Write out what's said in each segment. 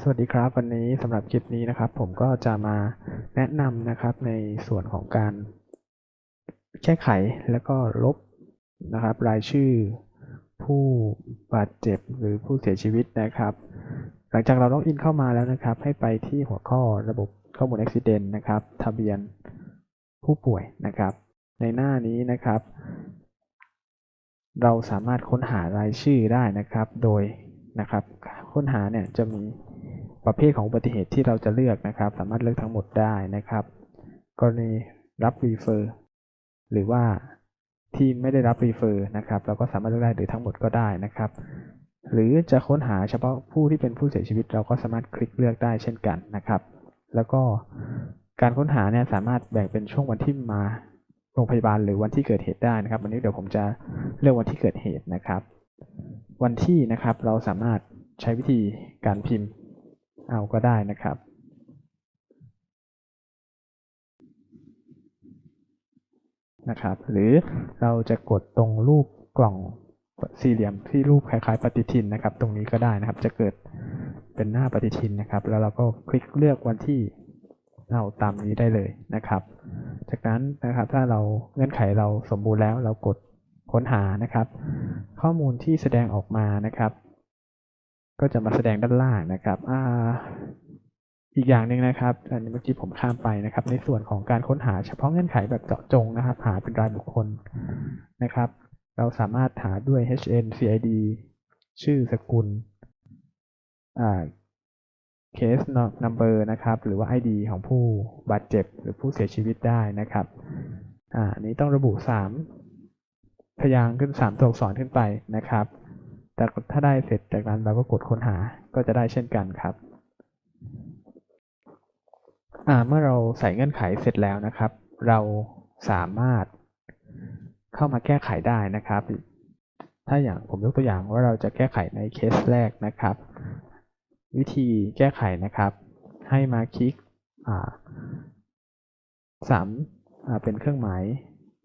สวัสดีครับวันนี้สำหรับคลิปนี้นะครับ ผมก็จะมาแนะนำนะครับในส่วนของการแก้ไขแล้วก็ลบนะครับ รายชื่อผู้บาดเจ็บหรือผู้เสียชีวิตนะครับ หลังจากเราล็อกอินเข้ามาแล้วนะครับ ให้ไปที่หัวข้อระบบข้อมูลอุบิเหตุนะครับ ทะเบียนผู้ป่วยนะครับ ในหน้านี้นะครับ เราสามารถค้นหารายชื่อได้นะครับ โดย นะครับ ค้นหาเนี่ยจะมีประเภทของอุบัติเหตุที่เราจะเลือกนะครับ สามารถเลือกทั้งหมดได้นะครับ กรณีรับรีเฟอร์หรือว่าที่ไม่ได้รับรีเฟอร์นะครับ เราก็สามารถเลือกได้หรือทั้งหมดก็ได้นะครับ หรือจะค้นหาเฉพาะผู้ที่เป็นผู้เสียชีวิต เราก็สามารถคลิกเลือกได้เช่นกันนะครับ แล้วก็การค้นหาเนี่ยสามารถแบ่งเป็นช่วงวันที่มาโรงพยาบาลหรือวันที่เกิดเหตุได้นะครับ วันนี้เดี๋ยวผมจะเลือกวันที่เกิดเหตุนะครับ วันที่นะครับ เราสามารถใช้วิธีการพิมพ์เอาก็ได้นะครับ นะครับ หรือเราจะกดตรงรูปกล่องสี่เหลี่ยมที่รูปคล้ายๆ ปฏิทินนะครับ ตรงนี้ก็ได้นะครับ จะเกิดเป็นหน้าปฏิทินนะครับ แล้วเราก็คลิกเลือกวันที่เอาตามนี้ได้เลยนะครับ จากนั้นนะครับถ้าเราเงื่อนไขเราสมบูรณ์แล้วเรากด ค้นหานะครับ ข้อมูลที่แสดงออกมานะครับ ก็จะมาแสดงด้านล่างนะครับออีกอย่างหนึ่งนะครับอันนี้เมื่อกี้ผมข้ามไปนะครับ ในส่วนของการค้นหาเฉพาะเงื่อนไขแบบเจาะจงนะครับ หาเป็นรายบุคคลนะครับ เราสามารถหาด้วย HN CID ชื่อสกุลอ่า case number นะครับ หรือว่า ID ของผู้บาดเจ็บหรือผู้เสียชีวิตได้นะครับ อ่านนี้ต้องระบุ 3 พยางค์ขึ้น 3 ตัวอักษรขึ้นไปนะครับ แต่ถ้าได้เสร็จจากนั้นเราก็กดค้นหาก็จะได้เช่นกันครับเมื่อเราใส่เงื่อนไขเสร็จแล้วนะครับ เราสามารถเข้ามาแก้ไขได้นะครับ ถ้าอย่างผมยกตัวอย่างว่าเราจะแก้ไขในเคสแรกนะครับ วิธีแก้ไขนะครับ ให้มาคลิกสามเป็นเครื่องหมาย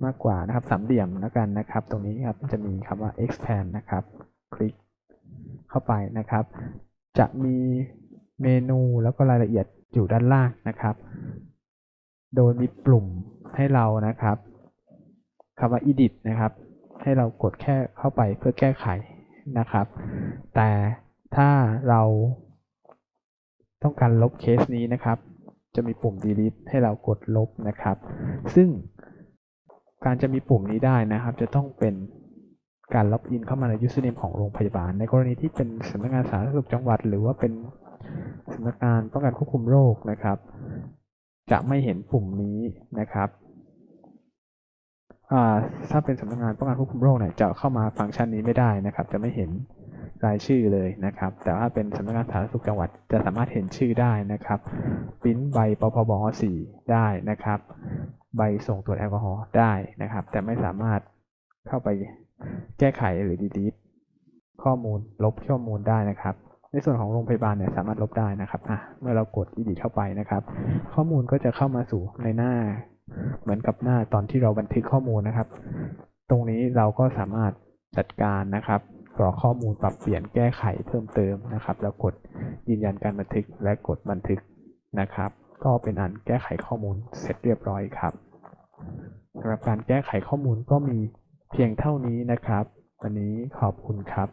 มากกว่านะครับสามเหลี่ยมแล้วกันนะครับ ตรงนี้ครับจะมีคำว่า expand นะครับ คลิกเข้าไปนะครับ จะมีเมนูแล้วก็รายละเอียดอยู่ด้านล่างนะครับ โดยมีปุ่มให้เรานะครับคำว่า edit นะครับ ให้เรากดแค่เข้าไปเพื่อแก้ไขนะครับ แต่ถ้าเราต้องการลบเคสนี้นะครับ จะมีปุ่ม delete ให้เรากดลบนะครับ ซึ่ง การจะมีปุ่มนี้ได้นะครับ จะต้องเป็นการล็อกอินเข้ามาใน username ของโรงพยาบาล ในกรณีที่เป็นสำนักงานสาธารณสุขจังหวัด หรือว่าเป็นสำนักงานป้องกันควบคุมโรคนะครับ จะไม่เห็นปุ่มนี้นะครับถ้าเป็นสำนักงานป้องกันควบคุมโรคเนี่ยจะเข้ามาฟังก์ชันนี้ไม่ได้นะครับ จะไม่เห็นรายชื่อเลยนะครับ แต่ว่าเป็นสำนักงานสาธารณสุขจังหวัดจะสามารถเห็นชื่อได้นะครับปิ้นใบปพบ 4 ได้นะครับ ใบส่งตรวจแอลกอฮอล์ได้นะครับ แต่ไม่สามารถเข้าไปแก้ไขหรือดีดข้อมูลลบข้อมูลได้นะครับ ในส่วนของโรงพยาบาลเนี่ยสามารถลบได้นะครับอะเมื่อเรากด edit เข้าไปนะครับ ข้อมูลก็จะเข้ามาสู่ในหน้า เหมือนกับหน้าตอนที่เราบันทึกข้อมูลนะครับ ตรงนี้เราก็สามารถจัดการนะครับกรอกข้อมูลปรับเปลี่ยนแก้ไขเพิ่มเติมนะครับ แล้วกดยืนยันการบันทึกและกดบันทึกนะครับ ก็เป็นอันแก้ไขข้อมูลเสร็จเรียบร้อยครับสำหรับการแก้ไขข้อมูลก็มีเพียงเท่านี้นะครับ วันนี้ขอบคุณครับ